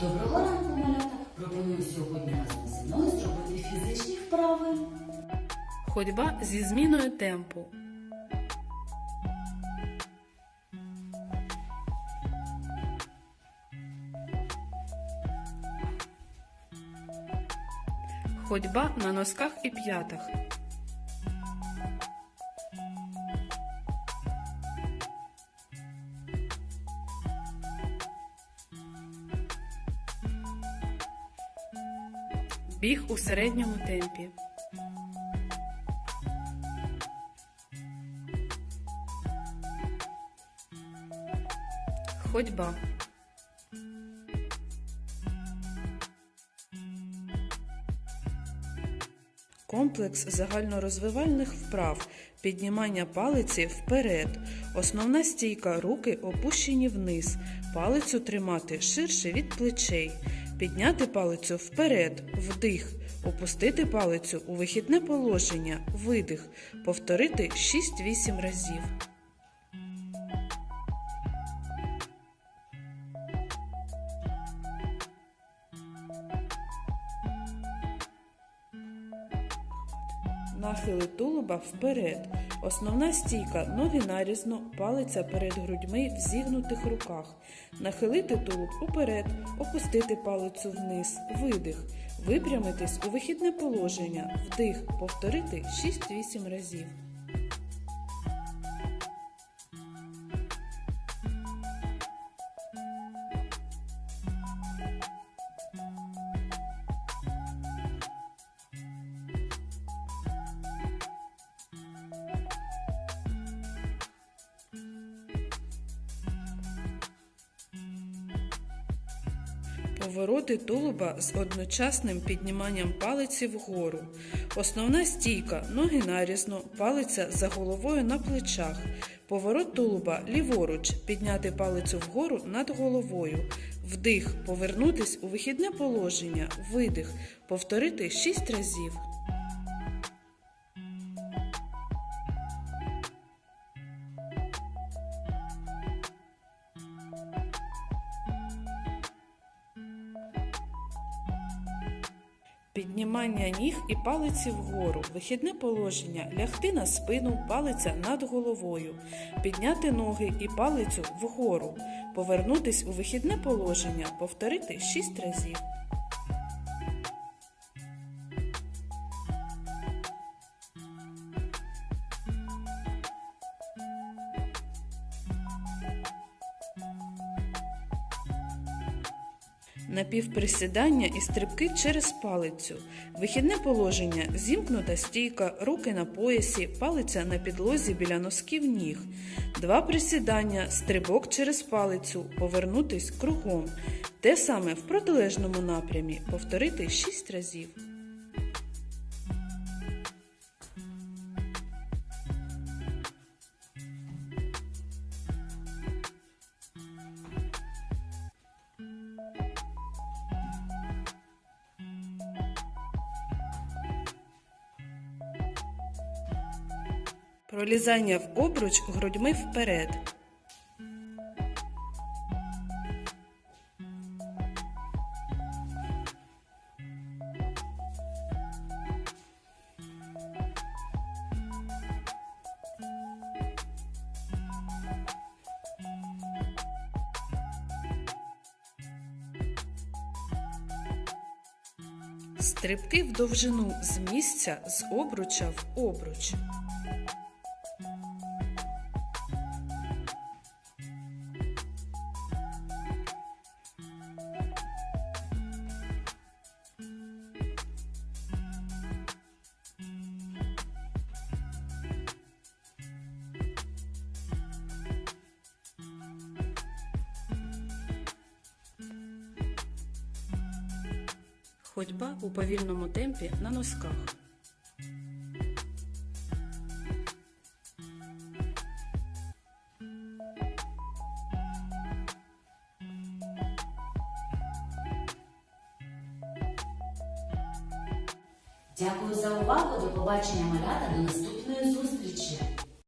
Доброго ранку, малята! Пропоную сьогодні разом зі мною зробити фізичні вправи. Ходьба зі зміною темпу. Ходьба на носках і п'ятах. Біг у середньому темпі. Ходьба. Комплекс загальнорозвивальних вправ. Піднімання палиці вперед. Основна стійка руки опущені вниз. Палицю тримати ширше від плечей. Підняти палицю вперед. Вдих. Опустити палицю у вихідне положення. Видих. Повторити 6-8 разів. Нахили тулуба вперед. Основна стійка ноги нарізно, палиця перед грудьми в зігнутих руках. Нахилити тулуб уперед, опустити палицю вниз, видих. Випрямитись у вихідне положення, вдих, повторити 6-8 разів. Повороти тулуба з одночасним підніманням палиці вгору. Основна стійка, ноги нарізно, палиця за головою на плечах. Поворот тулуба ліворуч, підняти палицю вгору над головою. Вдих, повернутись у вихідне положення, видих, повторити 6 разів. Піднімання ніг і палиці вгору. Вихідне положення. Лягти на спину, палиця над головою. Підняти ноги і палицю вгору. Повернутись у вихідне положення. Повторити 6 разів. Напівприсідання і стрибки через палицю. Вихідне положення. Зімкнута стійка, руки на поясі, палиця на підлозі біля носків ніг. Два присідання, стрибок через палицю, повернутись кругом. Те саме в протилежному напрямі. Повторити 6 разів. Пролізання в обруч грудьми вперед. Стрибки в довжину з місця з обруча в обруч. Ходьба у повільному темпі на носках. Дякую за увагу. До побачення малята. До наступної зустрічі.